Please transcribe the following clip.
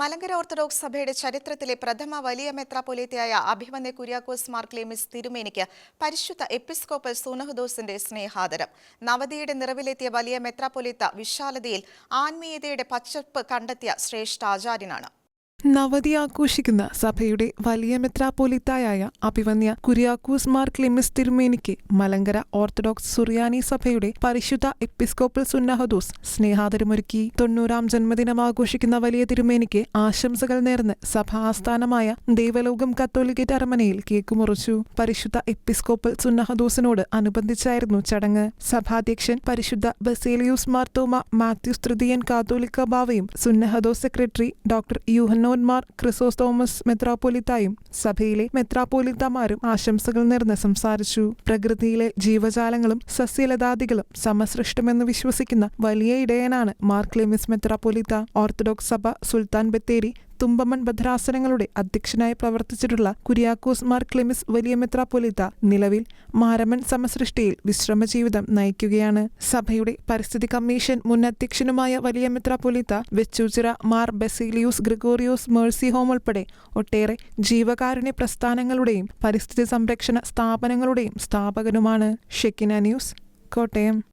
Malankara orthodox സഭയുടെ ചരിത്രത്തിലെ പ്രഥമ വലിയ മെത്രാപൊലീത്തയായ അഭിമന്യ കുര്യാക്കോസ് മാർ ക്ലീമിസ് തിരുമേനിക്ക് പരിശുദ്ധ എപ്പിസ്കോപ്പൽ സൂനഹദോസിന്റെ സ്നേഹാദരം. നവതിയുടെ നിറവിലെത്തിയ വലിയ മെത്രാപൊലീത്ത വിശാലതയിൽ ആത്മീയതയുടെ പച്ചപ്പ് കണ്ടെത്തിയ ശ്രേഷ്ഠ ആചാര്യനാണ്. നവതി ആഘോഷിക്കുന്ന സഭയുടെ വലിയ മെത്രാപ്പോലിത്തായ അഭിവന്യ കുര്യാക്കൂസ് മാർ ക്ലിമിസ് തിരുമേനിക്ക് മലങ്കര ഓർത്തഡോക്സ് സുറിയാനി സഭയുടെ പരിശുദ്ധ എപ്പിസ്കോപ്പൽ സുന്നഹദോസ് സ്നേഹാതരമൊരുക്കി തൊണ്ണൂറാം ജന്മദിനം ആഘോഷിക്കുന്ന വലിയ തിരുമേനിക്ക് ആശംസകൾ നേർന്ന് സഭാ ആസ്ഥാനമായ ദേവലോകം കത്തോലിക്കറ്റ് അരമനയിൽ കേക്ക് മുറിച്ചു. പരിശുദ്ധ എപ്പിസ്കോപ്പൽ സുന്നഹദോസിനോട് അനുബന്ധിച്ചായിരുന്നു ചടങ്ങ്. സഭാധ്യക്ഷൻ പരിശുദ്ധ ബസേലിയൂസ് മാർത്തോമ മാത്യൂസ് തൃതീയൻ കാത്തോലിക്ക ബാവയും സുന്നഹദോസ് സെക്രട്ടറി ഡോക്ടർ യൂഹന്നോന്മാർ ക്രിസോസ് തോമസ് മെത്രാപ്പൊലിത്തായും സഭയിലെ മെത്രാപ്പൊലിത്തമാരും ആശംസകൾ നേർന്ന് സംസാരിച്ചു. പ്രകൃതിയിലെ ജീവജാലങ്ങളും സസ്യലതാദികളും സമസൃഷ്ടമെന്ന് വിശ്വസിക്കുന്ന വലിയ ഇടയനാണ് മാർ ക്ലെമിസ് മെത്രാപ്പൊലിത്ത. ഓർത്തഡോക്സ് സഭ സുൽത്താൻ ബത്തേരി തുമ്പമൺ ഭദ്രാസനങ്ങളുടെ അധ്യക്ഷനായി പ്രവർത്തിച്ചിട്ടുള്ള കുര്യാക്കോസ് മാർ ക്ലെമിസ് വലിയ മെത്രാപ്പൊലിത്ത നിലവിൽ മാരമൻ സമസൃഷ്ടിയിൽ വിശ്രമ ജീവിതം നയിക്കുകയാണ്. സഭയുടെ പരിസ്ഥിതി കമ്മീഷൻ മുൻ അധ്യക്ഷനുമായ വലിയ മെത്രാപ്പൊലിത്ത വെച്ചൂച്ചിറ മാർ ബെസീലിയൂസ് ഗ്രിഗോറിയോസ് മേഴ്സി ഹോം ഉൾപ്പെടെ ഒട്ടേറെ ജീവകാരുണ്യ പ്രസ്ഥാനങ്ങളുടെയും പരിസ്ഥിതി സംരക്ഷണ സ്ഥാപനങ്ങളുടെയും സ്ഥാപകനുമാണ്. Shekinah news Kottayam.